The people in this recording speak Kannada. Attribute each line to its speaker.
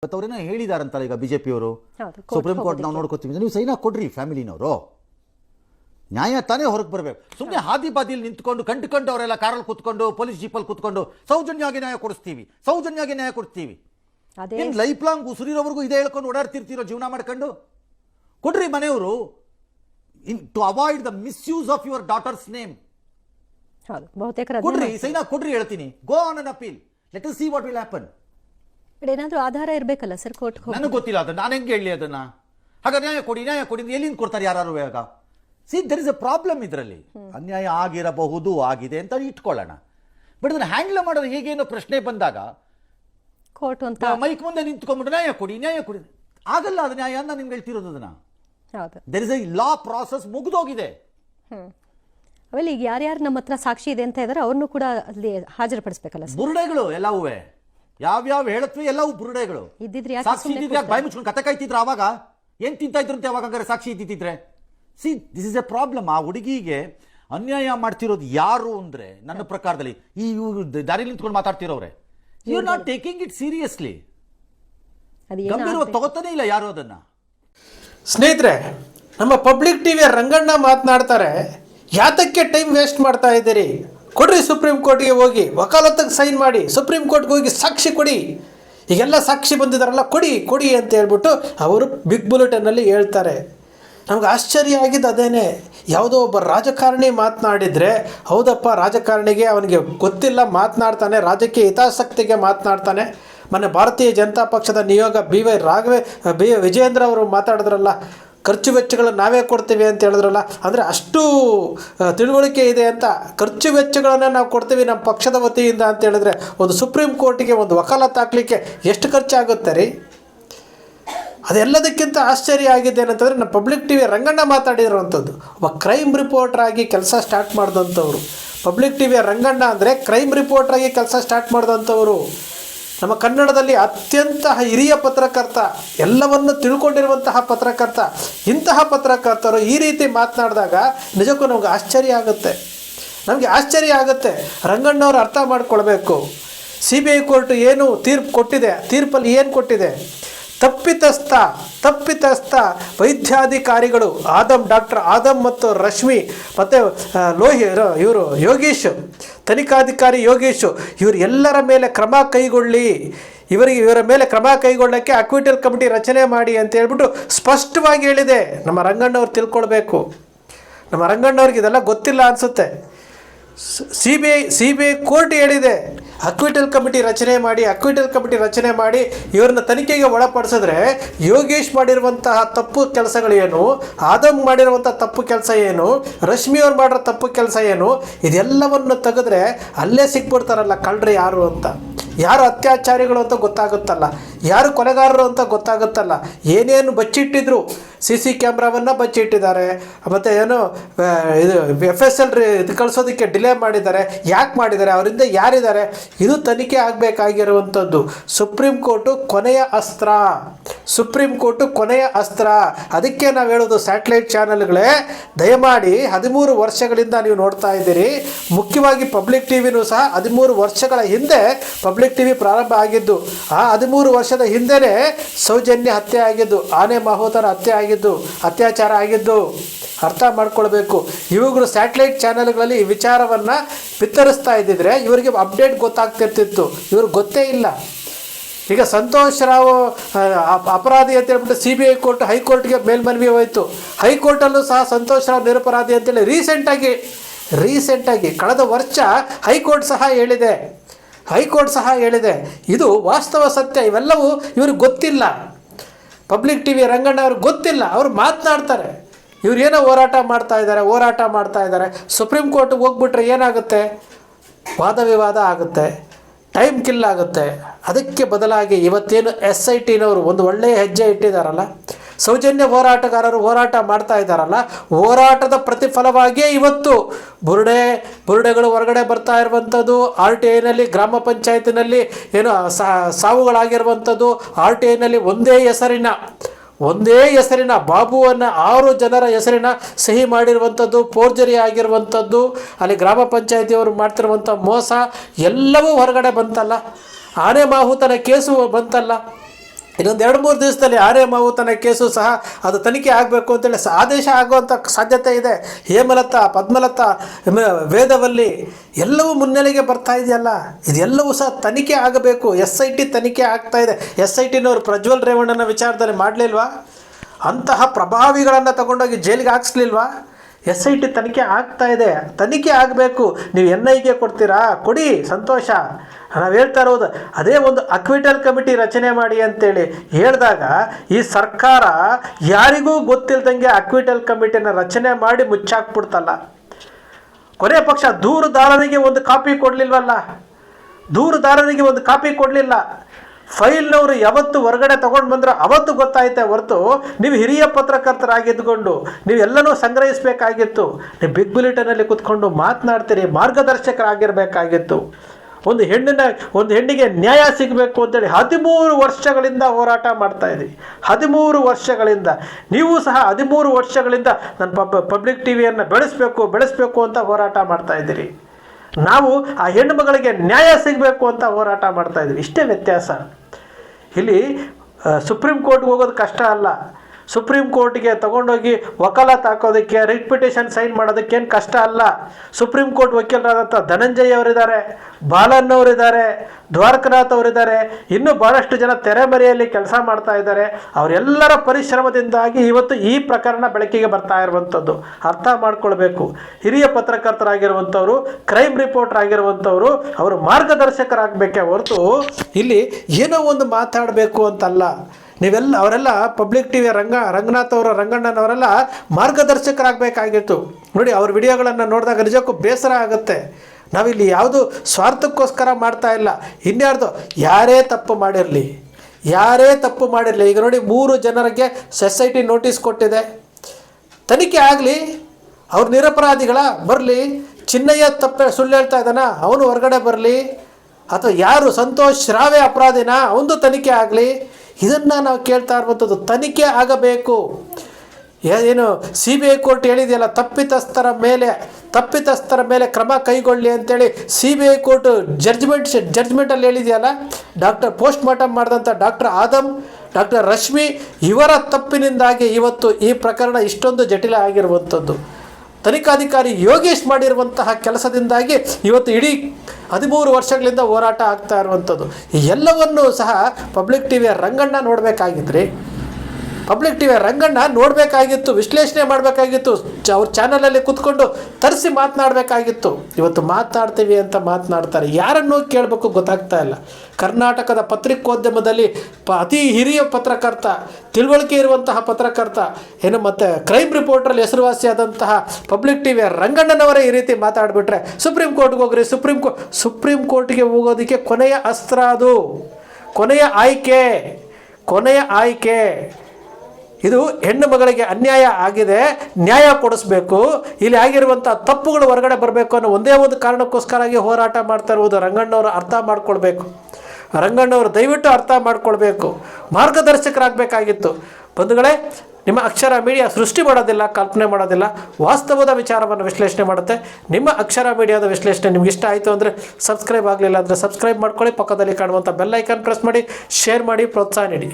Speaker 1: ಇವತ್ತು ಅವ್ರೇನೋ ಹೇಳಿದಾರಂತಲ್ಲ ಈಗ ಬಿಜೆಪಿಯವರು? ಸುಪ್ರೀಂ ಕೋರ್ಟ್ ನಾವು ನೋಡ್ಕೋತೀವಿ ನೀವು ಸೈನಾ ಕೊಡ್ರಿ ಫ್ಯಾಮಿಲಿನವರು. ನ್ಯಾಯ ತಾನೇ ಹೊರಗೆ ಬರಬೇಕು. ಸುಮ್ಮನೆ ಹಾದಿ ಬಾದಿಲಿ ನಿಂತ್ಕೊಂಡು ಕಂಡು ಕಂಡು ಅವರೆಲ್ಲ ಕಾರಲ್ಲಿ ಕೂತ್ಕೊಂಡು ಪೊಲೀಸ್ ಜೀಪಲ್ಲಿ ಕೂತ್ಕೊಂಡು ಸೌಜನ್ಯವಾಗಿ ನ್ಯಾಯ ಕೊಡಿಸ್ತೀವಿ. ಸೌಜನ್ಯವಾಗಿ ನ್ಯಾಯ ಕೊಡ್ತೀವಿ
Speaker 2: ಅದೇ.
Speaker 1: ಲೈಫ್ ಲಾಂಗ್ ಉಸಿರಿರೋವರೆಗೂ ಇದೇ ಹೇಳ್ಕೊಂಡು ಓಡಾಡ್ತಿರ್ತೀರೋ ಜೀವನ ಮಾಡ್ಕೊಂಡು? ಕೊಡ್ರಿ ಮನೆಯವರು. In to avoid the misuse of your daughter's name ಕೊಡ್ರಿ ಸೈನಾ ಕೊಡ್ರಿ ಹೇಳ್ತೀನಿ. Go on an appeal let see what will happen
Speaker 2: ಏನಾದ್ರೂ ಆಧಾರ ಇರಬೇಕಲ್ಲ ಸರ್ ಕೋರ್ಟ್
Speaker 1: ನನಗೆ ಗೊತ್ತಿಲ್ಲ ಅದನ್ನ. ನಾನು ಹೆಂಗೆ ಹೇಳಿ ಅದನ್ನ? ಹಾಗಾದ್ರೆ ನ್ಯಾಯ ಕೊಡಿ ನ್ಯಾಯ ಕೊಡಿ ಎಲ್ಲಿಂದ ಕೊಡ್ತಾರೆ ಯಾರು ಇವಾಗ? See there is a problem ಇದರಲ್ಲಿ. ಅನ್ಯಾಯ ಆಗಿರಬಹುದು ಆಗಿದೆ ಅಂತ ಇಟ್ಕೊಳ್ಳೋಣ. ಬಟ್ ಅದನ್ನ ಹ್ಯಾಂಡಲ್ ಮಾಡೋದು ಹೇಗೇನೋ ಪ್ರಶ್ನೆ ಬಂದಾಗ
Speaker 2: ಕೋರ್ಟ್ ಅಂತ
Speaker 1: ಮೈಕ್ ಮುಂದೆ ನಿಂತ್ಕೊಂಡ್ಬಿಟ್ಟು ನ್ಯಾಯ ಕೊಡಿ ನ್ಯಾಯ ಕೊಡಿ. ಆಗಲ್ಲ ಅದು ನ್ಯಾಯ ಅಂತ ನಿಮ್ಗೆ ಹೇಳ್ತಿರೋದು ಅದನ್ನ. There is a law process ಮುಗಿದೋಗಿದೆ.
Speaker 2: ಆಮೇಲೆ ಈಗ ಯಾರ್ಯಾರು ನಮ್ಮ ಹತ್ರ ಸಾಕ್ಷಿ ಇದೆ ಅಂತ ಇದಾರೆ ಅವ್ರನ್ನೂ ಕೂಡ ಅಲ್ಲಿ ಹಾಜರುಪಡಿಸ್ಬೇಕಲ್ಲ
Speaker 1: ಬುರುಡೆಗಳು ಎಲ್ಲವೂ. ಯಾವ್ಯಾವ ಹೇಳತ್ವಿ ಎಲ್ಲವೂ ಬುರುಡೆಗಳು.
Speaker 2: ಇದ್ದಿದ್ರೆ ಯಾಕೆ
Speaker 1: ಸಾಕ್ಷಿ
Speaker 2: ಸುಮ್ನೆ
Speaker 1: ಇದ್ದಿದ್ರೆ ಯಾಕೆ ಬಾಯಿ ಮುಚ್ಕೊಂಡು ಕತೆ ಕಾಯ್ತಿದ್ರ ಅವಾಗ ಏನ್ ತಿಂತಾ ಇದ್ರಂತೆ ಅವಾಗ ಹಂಗಾರೆ ಸಾಕ್ಷಿ ಇದ್ದಿದ್ರೆ? See this is a problem ಆ ಹುಡುಗಿಗೆ ಅನ್ಯಾಯ ಮಾಡ್ತಿರೋದು ಯಾರು ಅಂದ್ರೆ ನನ್ನ ಪ್ರಕಾರದಲ್ಲಿ ಈ ಇವ್ರು ದಾರಿ ನಿಂತ್ಕೊಂಡು ಮಾತಾಡ್ತಿರೋರೆ you not taking it seriously
Speaker 2: ಅದು
Speaker 1: ಗಂಭೀರವಾಗಿ ತಗೋತಾನೆ ಇಲ್ಲ ಯಾರು ಅದನ್ನ?
Speaker 3: ಸ್ನೇಹಿತರೆ ನಮ್ಮ ಪಬ್ಲಿಕ್ ಟಿವಿಯ ರಂಗಣ್ಣ ಮಾತನಾಡ್ತಾರೆ ಯಾತಕ್ಕೆ ಟೈಮ್ ವೇಸ್ಟ್ ಮಾಡ್ತಾ ಇದ್ದೀರಿ? ಕೊಡ್ರಿ ಸುಪ್ರೀಂ ಕೋರ್ಟ್ಗೆ ಹೋಗಿ, ವಕಾಲತ್ತಿಗೆ ಸೈನ್ ಮಾಡಿ, ಸುಪ್ರೀಂ ಕೋರ್ಟ್ಗೆ ಹೋಗಿ ಸಾಕ್ಷಿ ಕೊಡಿ. ಈಗೆಲ್ಲ ಸಾಕ್ಷಿ ಬಂದಿದ್ದಾರಲ್ಲ ಕೊಡಿ ಕೊಡಿ ಅಂತ ಹೇಳ್ಬಿಟ್ಟು ಅವರು ಬಿಗ್ ಬುಲೆಟನ್ನಲ್ಲಿ ಹೇಳ್ತಾರೆ. ನಮ್ಗೆ ಆಶ್ಚರ್ಯ ಆಗಿದ್ದು ಅದೇನೆ. ಯಾವುದೋ ಒಬ್ಬ ರಾಜಕಾರಣಿ ಮಾತನಾಡಿದರೆ, ಹೌದಪ್ಪ, ರಾಜಕಾರಣಿಗೆ ಅವನಿಗೆ ಗೊತ್ತಿಲ್ಲ, ಮಾತನಾಡ್ತಾನೆ, ರಾಜಕೀಯ ಹಿತಾಸಕ್ತಿಗೆ ಮಾತನಾಡ್ತಾನೆ. ಮೊನ್ನೆ ಭಾರತೀಯ ಜನತಾ ಪಕ್ಷದ ನಿಯೋಗ ಬಿ ವೈ ರಾಘವೇ, ಬಿ ವಿಜೇಂದ್ರ ಅವರು ಮಾತಾಡಿದ್ರಲ್ಲ ಖರ್ಚು ವೆಚ್ಚಗಳನ್ನು ನಾವೇ ಕೊಡ್ತೀವಿ ಅಂತ ಹೇಳಿದ್ರಲ್ಲ, ಅಂದರೆ ಅಷ್ಟು ತಿಳುವಳಿಕೆ ಇದೆ ಅಂತ ಖರ್ಚು ವೆಚ್ಚಗಳನ್ನು ನಾವು ಕೊಡ್ತೀವಿ ನಮ್ಮ ಪಕ್ಷದ ವತಿಯಿಂದ ಅಂತ ಹೇಳಿದ್ರೆ ಒಂದು ಸುಪ್ರೀಂ ಕೋರ್ಟಿಗೆ ಒಂದು ವಕಾಲತ್ತು ಹಾಕಲಿಕ್ಕೆ ಎಷ್ಟು ಖರ್ಚಾಗುತ್ತೆ ರೀ? ಅದೆಲ್ಲದಕ್ಕಿಂತ ಆಶ್ಚರ್ಯ ಆಗಿದೆ ಏನಂತಂದರೆ ನಮ್ಮ ಪಬ್ಲಿಕ್ ಟಿ ವಿ ರಂಗಣ್ಣ ಮಾತಾಡಿರುವಂಥದ್ದು. ಒಬ್ಬ ಕ್ರೈಮ್ ರಿಪೋರ್ಟರ್ ಆಗಿ ಕೆಲಸ ಸ್ಟಾರ್ಟ್ ಮಾಡಿದಂಥವ್ರು. ಪಬ್ಲಿಕ್ ಟಿ ವಿಯ ರಂಗಣ್ಣ ಅಂದರೆ ಕ್ರೈಮ್ ರಿಪೋರ್ಟರ್ ಆಗಿ ಕೆಲಸ ಸ್ಟಾರ್ಟ್ ಮಾಡಿದಂಥವ್ರು. ನಮ್ಮ ಕನ್ನಡದಲ್ಲಿ ಅತ್ಯಂತ ಹಿರಿಯ ಪತ್ರಕರ್ತ, ಎಲ್ಲವನ್ನು ತಿಳ್ಕೊಂಡಿರುವಂತಹ ಪತ್ರಕರ್ತ, ಇಂತಹ ಪತ್ರಕರ್ತರು ಈ ರೀತಿ ಮಾತನಾಡಿದಾಗ ನಿಜಕ್ಕೂ ನಮ್ಗೆ ಆಶ್ಚರ್ಯ ಆಗುತ್ತೆ. ನಮಗೆ ಆಶ್ಚರ್ಯ ಆಗುತ್ತೆ. ರಂಗಣ್ಣವ್ರು ಅರ್ಥ ಮಾಡಿಕೊಳ್ಬೇಕು. ಸಿ ಬಿ ಐ ಕೋರ್ಟ್ ಏನು ತೀರ್ಪು ಕೊಟ್ಟಿದೆ, ತೀರ್ಪಲ್ಲಿ ಏನು ಕೊಟ್ಟಿದೆ? ತಪ್ಪಿತಸ್ಥ ತಪ್ಪಿತಸ್ಥ ವೈದ್ಯಾಧಿಕಾರಿಗಳು ಆದಮ್, ಡಾಕ್ಟರ್ ಆದಮ್ ಮತ್ತು ರಶ್ಮಿ ಮತ್ತು ಲೋಹಿ ಇವರು ಯೋಗೀಶ್, ತನಿಖಾಧಿಕಾರಿ ಯೋಗೀಶ್, ಇವರು ಎಲ್ಲರ ಮೇಲೆ ಕ್ರಮ ಕೈಗೊಳ್ಳಿ. ಇವರಿಗೆ ಇವರ ಮೇಲೆ ಕ್ರಮ ಕೈಗೊಳ್ಳೋಕ್ಕೆ ಅಕ್ವಿಟಲ್ ಕಮಿಟಿ ರಚನೆ ಮಾಡಿ ಅಂತ ಹೇಳ್ಬಿಟ್ಟು ಸ್ಪಷ್ಟವಾಗಿ ಹೇಳಿದೆ. ನಮ್ಮ ರಂಗಣ್ಣವ್ರು ತಿಳ್ಕೊಳ್ಬೇಕು. ನಮ್ಮ ರಂಗಣ್ಣವ್ರಿಗೆ ಇದೆಲ್ಲ ಗೊತ್ತಿಲ್ಲ ಅನಿಸುತ್ತೆ. C B I, C B I court ಹೇಳಿದೆ. ಅಕ್ವಿಟಲ್ ಕಮಿಟಿ ರಚನೆ ಮಾಡಿ, ಅಕ್ವಿಟಲ್ ಕಮಿಟಿ ರಚನೆ ಮಾಡಿ ಇವ್ರನ್ನ ತನಿಖೆಗೆ ಒಳಪಡಿಸಿದ್ರೆ ಯೋಗೇಶ್ ಮಾಡಿರುವಂತಹ ತಪ್ಪು ಕೆಲಸಗಳೇನು ಆದಮ್ ಮಾಡಿರುವಂಥ ತಪ್ಪು ಕೆಲಸ ಏನು, ರಶ್ಮಿ ಅವ್ರು ಮಾಡಿರೋ ತಪ್ಪು ಕೆಲಸ ಏನು, ಇದೆಲ್ಲವನ್ನು ತೆಗೆದ್ರೆ ಅಲ್ಲೇ ಸಿಕ್ಬಿಡ್ತಾರಲ್ಲ ಕಳ್ರೆ ಯಾರು ಅಂತ. ಯಾರು ಅತ್ಯಾಚಾರಿಗಳು ಅಂತ ಗೊತ್ತಾಗುತ್ತಲ್ಲ, ಯಾರು ಕೊಲೆಗಾರರು ಅಂತ ಗೊತ್ತಾಗುತ್ತಲ್ಲ, ಏನೇನು ಬಚ್ಚಿಟ್ಟಿದ್ರು ಸಿ ಸಿ ಕ್ಯಾಮ್ರಾವನ್ನು ಬಚ್ಚಿಟ್ಟಿದ್ದಾರೆ. ಮತ್ತು ಏನು ಇದು ಎಫ್ ಎಸ್ ಎಲ್ ಇದು ಕಳಿಸೋದಕ್ಕೆ ಡಿಲೇ ಮಾಡಿದ್ದಾರೆ. ಯಾಕೆ ಮಾಡಿದ್ದಾರೆ? ಅವರಿಂದ ಯಾರಿದ್ದಾರೆ? ಇದು ತನಿಖೆ ಆಗಬೇಕಾಗಿರುವಂಥದ್ದು ಸುಪ್ರೀಂ ಕೋರ್ಟು ಕೊನೆಯ ಅಸ್ತ್ರ. ಸುಪ್ರೀಂ ಕೋರ್ಟು ಕೊನೆಯ ಅಸ್ತ್ರ. ಅದಕ್ಕೆ ನಾವು ಹೇಳೋದು ಸ್ಯಾಟಲೈಟ್ ಚಾನಲ್ಗಳೇ ದಯಮಾಡಿ ಹದಿಮೂರು ವರ್ಷಗಳಿಂದ ನೀವು ನೋಡ್ತಾ ಇದ್ದೀರಿ. ಮುಖ್ಯವಾಗಿ ಪಬ್ಲಿಕ್ ಟಿವಿನೂ ಸಹ ಹದಿಮೂರು ವರ್ಷಗಳ ಹಿಂದೆ ಪಬ್ಲಿಕ್ ಟಿ ವಿ ಪ್ರಾರಂಭ ಆಗಿದ್ದು, ಆ ಹದಿಮೂರು ವರ್ಷದ ಹಿಂದೆಯೇ ಸೌಜನ್ಯ ಹತ್ಯೆ ಆಗಿದ್ದು, ಆನೆ ಮಹೋದರ ಹತ್ಯೆ ಆಗಿದ್ದು ಅತ್ಯಾಚಾರ ಆಗಿದ್ದು ಅರ್ಥ ಮಾಡ್ಕೊಳ್ಬೇಕು. ಇವುಗಳು ಸ್ಯಾಟಲೈಟ್ ಚಾನೆಲ್ಗಳಲ್ಲಿ ಈ ವಿಚಾರವನ್ನು ಬಿತ್ತರಿಸ್ತಾ ಇದ್ದಿದ್ರೆ ಇವರಿಗೆ ಅಪ್ಡೇಟ್ ಗೊತ್ತಾಗ್ತಿರ್ತಿತ್ತು. ಇವ್ರಿಗೆ ಗೊತ್ತೇ ಇಲ್ಲ. ಈಗ ಸಂತೋಷ್ ರಾವ್ ಅಪರಾಧಿ ಅಂತ ಹೇಳ್ಬಿಟ್ಟು ಸಿ ಬಿ ಐ ಕೋರ್ಟ್, ಹೈಕೋರ್ಟ್ಗೆ ಮೇಲ್ಮನವಿ ಹೋಯಿತು. ಹೈಕೋರ್ಟಲ್ಲೂ ಸಹ ಸಂತೋಷ್ ರಾವ್ ನಿರಪರಾಧಿ ಅಂತೇಳಿ ರೀಸೆಂಟಾಗಿ ರೀಸೆಂಟಾಗಿ ಕಳೆದ ವರ್ಷ ಹೈಕೋರ್ಟ್ ಸಹ ಹೇಳಿದೆ. ಹೈಕೋರ್ಟ್ ಸಹ ಹೇಳಿದೆ. ಇದು ವಾಸ್ತವ ಸತ್ಯ. ಇವೆಲ್ಲವೂ ಇವ್ರಿಗೆ ಗೊತ್ತಿಲ್ಲ. ಪಬ್ಲಿಕ್ ಟಿ ವಿ ರಂಗಣ್ಣ ಅವ್ರಿಗೆ ಗೊತ್ತಿಲ್ಲ, ಅವ್ರು ಮಾತನಾಡ್ತಾರೆ. ಇವ್ರು ಏನೋ ಹೋರಾಟ ಮಾಡ್ತಾ ಇದ್ದಾರೆ, ಹೋರಾಟ ಮಾಡ್ತಾ ಇದ್ದಾರೆ. ಸುಪ್ರೀಂ ಕೋರ್ಟ್ಗೆ ಹೋಗ್ಬಿಟ್ರೆ ಏನಾಗುತ್ತೆ? ವಾದ ವಿವಾದ ಆಗುತ್ತೆ. ಟೈಮ್ ಕಿಲ್ ಆಗುತ್ತೆ. ಅದಕ್ಕೆ ಬದಲಾಗಿ ಇವತ್ತೇನು ಎಸ್ ಐ ಟಿನವರು ಒಂದು ಒಳ್ಳೆಯ ಹೆಜ್ಜೆ ಇಟ್ಟಿದ್ದಾರಲ್ಲ ಸೌಜನ್ಯ ಹೋರಾಟಗಾರರು ಹೋರಾಟ ಮಾಡ್ತಾ ಇದ್ದಾರಲ್ಲ, ಹೋರಾಟದ ಪ್ರತಿಫಲವಾಗಿಯೇ ಇವತ್ತು ಬುರುಡೆ, ಬುರುಡೆಗಳು ಹೊರಗಡೆ ಬರ್ತಾ ಇರುವಂಥದ್ದು, ಆರ್ ಟಿ ಐನಲ್ಲಿ, ಗ್ರಾಮ ಪಂಚಾಯತಿನಲ್ಲಿ ಏನು ಸಾವುಗಳಾಗಿರುವಂಥದ್ದು, ಆರ್ ಟಿ ಐನಲ್ಲಿ ಒಂದೇ ಹೆಸರಿನ ಒಂದೇ ಹೆಸರಿನ, ಬಾಬುವನ್ನು ಆರು ಜನರ ಹೆಸರಿನ ಸಹಿ ಮಾಡಿರುವಂಥದ್ದು ಪೋರ್ಜರಿ ಆಗಿರುವಂಥದ್ದು, ಅಲ್ಲಿ ಗ್ರಾಮ ಪಂಚಾಯತಿಯವರು ಮಾಡ್ತಿರುವಂಥ ಮೋಸ ಎಲ್ಲವೂ ಹೊರಗಡೆ ಬಂತಲ್ಲ. ಆನೆ ಮಾಹುತನ ಕೇಸು ಬಂತಲ್ಲ. ಇನ್ನೊಂದು ಎರಡು ಮೂರು ದಿವಸದಲ್ಲಿ ಆರ್ಯ ಮಾವುತನ ಕೇಸು ಸಹ ಅದು ತನಿಖೆ ಆಗಬೇಕು ಅಂತೇಳಿ ಆದೇಶ ಆಗುವಂಥ ಸಾಧ್ಯತೆ ಇದೆ. ಹೇಮಲತಾ, ಪದ್ಮಲತಾ ವೇದವಲ್ಲಿ ಎಲ್ಲವೂ ಮುನ್ನೆಲೆಗೆ ಬರ್ತಾ ಇದೆಯಲ್ಲ? ಇದೆಲ್ಲವೂ ಸಹ ತನಿಖೆ ಆಗಬೇಕು. ಎಸ್ ಐ ಟಿ ತನಿಖೆ ಆಗ್ತಾ ಇದೆ. ಎಸ್ ಐ ಟಿನವರು ಪ್ರಜ್ವಲ್ ರೇವಣ್ಣನ ವಿಚಾರದಲ್ಲಿ ಮಾಡಲಿಲ್ವಾ? ಅಂತಹ ಪ್ರಭಾವಿಗಳನ್ನು ತಗೊಂಡೋಗಿ ಜೈಲಿಗೆ ಹಾಕ್ಸ್ಲಿಲ್ವಾ? ಎಸ್ ಐ ಟಿ ತನಿಖೆ ಆಗ್ತಾ ಇದೆ. ತನಿಖೆ ಆಗಬೇಕು. ನೀವು ಎನ್ ಐಗೆ ಕೊಡ್ತೀರಾ? ಕೊಡಿ. ಸಂತೋಷ. ನಾವು ಹೇಳ್ತಾ ಇರೋದು ಅದೇ ಒಂದು ಅಕ್ವಿಟಲ್ ಕಮಿಟಿ ರಚನೆ ಮಾಡಿ ಅಂತೇಳಿ ಹೇಳಿದಾಗ ಈ ಸರ್ಕಾರ ಯಾರಿಗೂ ಗೊತ್ತಿಲ್ದಂಗೆ ಅಕ್ವಿಟಲ್ ಕಮಿಟಿನ ರಚನೆ ಮಾಡಿ ಮುಚ್ಚಾಕ್ಬಿಡ್ತಲ್ಲ. ಕೊನೆ ಪಕ್ಷ ದೂರುದಾರರಿಗೆ ಒಂದು ಕಾಪಿ ಕೊಡಲಿಲ್ವಲ್ಲ? ದೂರುದಾರರಿಗೆ ಒಂದು ಕಾಪಿ ಕೊಡಲಿಲ್ಲ. ಫೈಲ್ನವರು ಯಾವತ್ತು ಹೊರಗಡೆ ತಗೊಂಡು ಬಂದ್ರೆ ಅವತ್ತು ಗೊತ್ತಾಯ್ತೆ ಹೊರತು ನೀವು ಹಿರಿಯ ಪತ್ರಕರ್ತರಾಗಿದ್ದುಕೊಂಡು ನೀವು ಎಲ್ಲನೂ ಸಂಗ್ರಹಿಸಬೇಕಾಗಿತ್ತು. ನೀವು ಬಿಗ್ ಬುಲೆಟನಲ್ಲಿ ಕುತ್ಕೊಂಡು ಮಾತನಾಡ್ತೀರಿ, ಮಾರ್ಗದರ್ಶಕರಾಗಿರಬೇಕಾಗಿತ್ತು. ಒಂದು ಹೆಣ್ಣಿನ, ಒಂದು ಹೆಣ್ಣಿಗೆ ನ್ಯಾಯ ಸಿಗಬೇಕು ಅಂತೇಳಿ ಹದಿಮೂರು ವರ್ಷಗಳಿಂದ ಹೋರಾಟ ಮಾಡ್ತಾ ಇದ್ದೀವಿ ಹದಿಮೂರು ವರ್ಷಗಳಿಂದ. ನೀವು ಸಹ ಹದಿಮೂರು ವರ್ಷಗಳಿಂದ ನನ್ನ ಪಬ್ ಪಬ್ಲಿಕ್ ಟಿ ವಿಯನ್ನು ಬೆಳೆಸಬೇಕು ಬೆಳೆಸಬೇಕು ಅಂತ ಹೋರಾಟ ಮಾಡ್ತಾ ಇದ್ದೀರಿ. ನಾವು ಆ ಹೆಣ್ಣು ಮಗಳಿಗೆ ನ್ಯಾಯ ಸಿಗಬೇಕು ಅಂತ ಹೋರಾಟ ಮಾಡ್ತಾ ಇದ್ವಿ. ಇಷ್ಟೇ ವ್ಯತ್ಯಾಸ. ಇಲ್ಲಿ ಸುಪ್ರೀಂ ಕೋರ್ಟ್ಗೆ ಹೋಗೋದು ಕಷ್ಟ ಅಲ್ಲ. ಸುಪ್ರೀಂ ಕೋರ್ಟ್ಗೆ ತಗೊಂಡೋಗಿ ವಕಾಲತ್ ಹಾಕೋದಕ್ಕೆ ರಿಟ್ ಪಿಟಿಷನ್ ಸೈನ್ ಮಾಡೋದಕ್ಕೇನು ಕಷ್ಟ ಅಲ್ಲ. ಸುಪ್ರೀಂ ಕೋರ್ಟ್ ವಕೀಲರಾದಂಥ ಧನಂಜಯ್ ಅವರಿದ್ದಾರೆ, ಬಾಲನ್ ಅವರಿದ್ದಾರೆ, ದ್ವಾರಕನಾಥ್ ಅವರಿದ್ದಾರೆ. ಇನ್ನೂ ಭಾಳಷ್ಟು ಜನ ತೆರೆಮರೆಯಲ್ಲಿ ಕೆಲಸ ಮಾಡ್ತಾ ಇದ್ದಾರೆ. ಅವರೆಲ್ಲರ ಪರಿಶ್ರಮದಿಂದಾಗಿ ಇವತ್ತು ಈ ಪ್ರಕರಣ ಬೆಳಕಿಗೆ ಬರ್ತಾ ಇರುವಂಥದ್ದು. ಅರ್ಥ ಮಾಡ್ಕೊಳ್ಬೇಕು. ಹಿರಿಯ ಪತ್ರಕರ್ತರಾಗಿರುವಂಥವ್ರು, ಕ್ರೈಮ್ ರಿಪೋರ್ಟರ್ ಆಗಿರುವಂಥವ್ರು, ಅವರು ಮಾರ್ಗದರ್ಶಕರಾಗಬೇಕೆ ಹೊರತು ಇಲ್ಲಿ ಏನೋ ಒಂದು ಮಾತಾಡಬೇಕು ಅಂತಲ್ಲ. ನೀವೆಲ್ಲ ಅವರೆಲ್ಲ ಪಬ್ಲಿಕ್ ಟಿವಿಯ ರಂಗ, ರಂಗನಾಥ್ ಅವರ, ರಂಗಣ್ಣನವರೆಲ್ಲ ಮಾರ್ಗದರ್ಶಕರಾಗಬೇಕಾಗಿತ್ತು. ನೋಡಿ, ಅವ್ರ ವಿಡಿಯೋಗಳನ್ನು ನೋಡಿದಾಗ ನಿಜಕ್ಕೂ ಬೇಸರ ಆಗುತ್ತೆ. ನಾವಿಲ್ಲಿ ಯಾವುದು ಸ್ವಾರ್ಥಕ್ಕೋಸ್ಕರ ಮಾಡ್ತಾ ಇಲ್ಲ. ಇನ್ಯಾರ್ದು, ಯಾರೇ ತಪ್ಪು ಮಾಡಿರಲಿ, ಯಾರೇ ತಪ್ಪು ಮಾಡಿರಲಿ. ಈಗ ನೋಡಿ, ಮೂರು ಜನರಿಗೆ ಸೊಸೈಟಿ ನೋಟಿಸ್ ಕೊಟ್ಟಿದೆ. ತನಿಖೆ ಆಗಲಿ, ಅವ್ರ ನಿರಪರಾಧಿಗಳ ಬರಲಿ, ಚಿನ್ನಯ್ಯ ತಪ್ಪೆ ಸುಳ್ಳು ಹೇಳ್ತಾ ಇದ್ದಾನ? ಅವನು ಹೊರಗಡೆ ಬರಲಿ. ಅಥವಾ ಯಾರು? ಸಂತೋಷ್ ಶ್ರಾವೆ ಅಪರಾಧಿನ? ಅವನದು ತನಿಖೆ ಆಗಲಿ. ಇದನ್ನು ನಾವು ಕೇಳ್ತಾ ಇರುವಂಥದ್ದು ತನಿಖೆ ಆಗಬೇಕು. ಏನು ಸಿ ಬಿ ಐ ಕೋರ್ಟ್ ಹೇಳಿದೆಯಲ್ಲ, ತಪ್ಪಿತಸ್ಥರ ಮೇಲೆ ತಪ್ಪಿತಸ್ಥರ ಮೇಲೆ ಕ್ರಮ ಕೈಗೊಳ್ಳಿ ಅಂತೇಳಿ C B I court judgment ಜಡ್ಜ್ಮೆಂಟಲ್ಲಿ ಹೇಳಿದೆಯಲ್ಲ, ಡಾಕ್ಟರ್ ಪೋಸ್ಟ್ ಮಾರ್ಟಮ್ ಮಾಡಿದಂಥ ಡಾಕ್ಟರ್ ಆದಮ್, ಡಾಕ್ಟರ್ ರಶ್ಮಿ ಇವರ ತಪ್ಪಿನಿಂದಾಗಿ ಇವತ್ತು ಈ ಪ್ರಕರಣ ಇಷ್ಟೊಂದು ಜಟಿಲ ಆಗಿರುವಂಥದ್ದು. ತನಿಖಾಧಿಕಾರಿ ಯೋಗೇಶ್ ಮಾಡಿರುವಂತಹ ಕೆಲಸದಿಂದಾಗಿ ಇವತ್ತು ಇಡೀ ಹದಿಮೂರು ವರ್ಷಗಳಿಂದ ಹೋರಾಟ ಆಗ್ತಾ ಇರುವಂಥದ್ದು. ಎಲ್ಲವನ್ನೂ ಸಹ ಪಬ್ಲಿಕ್ ಟಿ ವಿಯ ರಂಗಣ್ಣ ನೋಡಬೇಕಾಗಿದ್ರಿ ಪಬ್ಲಿಕ್ ಟಿವಿಯ ರಂಗಣ್ಣ ನೋಡಬೇಕಾಗಿತ್ತು, ವಿಶ್ಲೇಷಣೆ ಮಾಡಬೇಕಾಗಿತ್ತು ಅವ್ರ ಚಾನಲಲ್ಲಿ ಕೂತ್ಕೊಂಡು ತರಿಸಿ ಮಾತನಾಡಬೇಕಾಗಿತ್ತು. ಇವತ್ತು ಮಾತನಾಡ್ತೀವಿ ಅಂತ ಮಾತನಾಡ್ತಾರೆ. ಯಾರನ್ನೂ ಕೇಳಬೇಕು ಗೊತ್ತಾಗ್ತಾ ಇಲ್ಲ. ಕರ್ನಾಟಕದ ಪತ್ರಿಕೋದ್ಯಮದಲ್ಲಿ ಪ ಅತಿ ಹಿರಿಯ ಪತ್ರಕರ್ತ, ತಿಳುವಳಿಕೆ ಇರುವಂತಹ ಪತ್ರಕರ್ತ, ಏನು ಮತ್ತು ಕ್ರೈಮ್ ರಿಪೋರ್ಟರಲ್ಲಿ ಹೆಸರುವಾಸಿಯಾದಂತಹ ಪಬ್ಲಿಕ್ ಟಿ ಟಿವಿಯ ರಂಗಣ್ಣನವರೇ ಈ ರೀತಿ ಮಾತಾಡಿಬಿಟ್ರೆ ಸುಪ್ರೀಂ ಕೋರ್ಟ್ಗೆ ಹೋಗ್ರಿ. ಸುಪ್ರೀಂ ಕೋರ್ಟ್ ಸುಪ್ರೀಂ ಕೋರ್ಟ್ಗೆ ಹೋಗೋದಕ್ಕೆ ಕೊನೆಯ ಅಸ್ತ್ರ ಅದು. ಕೊನೆಯ ಆಯ್ಕೆ. ಕೊನೆಯ ಆಯ್ಕೆ. ಇದು ಹೆಣ್ಣು ಮಗಳಿಗೆ ಅನ್ಯಾಯ ಆಗಿದೆ, ನ್ಯಾಯ ಕೊಡಿಸ್ಬೇಕು. ಇಲ್ಲಿ ಆಗಿರುವಂಥ ತಪ್ಪುಗಳು ಹೊರಗಡೆ ಬರಬೇಕು ಅನ್ನೋ ಒಂದೇ ಒಂದು ಕಾರಣಕ್ಕೋಸ್ಕರಾಗಿ ಹೋರಾಟ ಮಾಡ್ತಾ ಇರುವುದು ರಂಗಣ್ಣವರು ಅರ್ಥ ಮಾಡ್ಕೊಳ್ಬೇಕು. ರಂಗಣ್ಣವರು ದಯವಿಟ್ಟು ಅರ್ಥ ಮಾಡ್ಕೊಳ್ಬೇಕು. ಮಾರ್ಗದರ್ಶಕರಾಗಬೇಕಾಗಿತ್ತು. ಬಂಧುಗಳೇ, ನಿಮ್ಮ ಅಕ್ಷರ ಮೀಡಿಯಾ ಸೃಷ್ಟಿ ಮಾಡೋದಿಲ್ಲ, ಕಲ್ಪನೆ ಮಾಡೋದಿಲ್ಲ, ವಾಸ್ತವದ ವಿಚಾರವನ್ನು ವಿಶ್ಲೇಷಣೆ ಮಾಡುತ್ತೆ. ನಿಮ್ಮ ಅಕ್ಷರ ಮೀಡಿಯಾದ ವಿಶ್ಲೇಷಣೆ ನಿಮ್ಗೆ ಇಷ್ಟ ಆಯಿತು ಅಂದರೆ ಸಬ್ಸ್ಕ್ರೈಬ್ ಆಗಲಿಲ್ಲ ಅಂದರೆ ಸಬ್ಸ್ಕ್ರೈಬ್ ಮಾಡ್ಕೊಳ್ಳಿ. ಪಕ್ಕದಲ್ಲಿ ಕಾಣುವಂಥ ಬೆಲ್ ಐಕಾನ್ ಪ್ರೆಸ್ ಮಾಡಿ, ಶೇರ್ ಮಾಡಿ, ಪ್ರೋತ್ಸಾಹ ನೀಡಿ.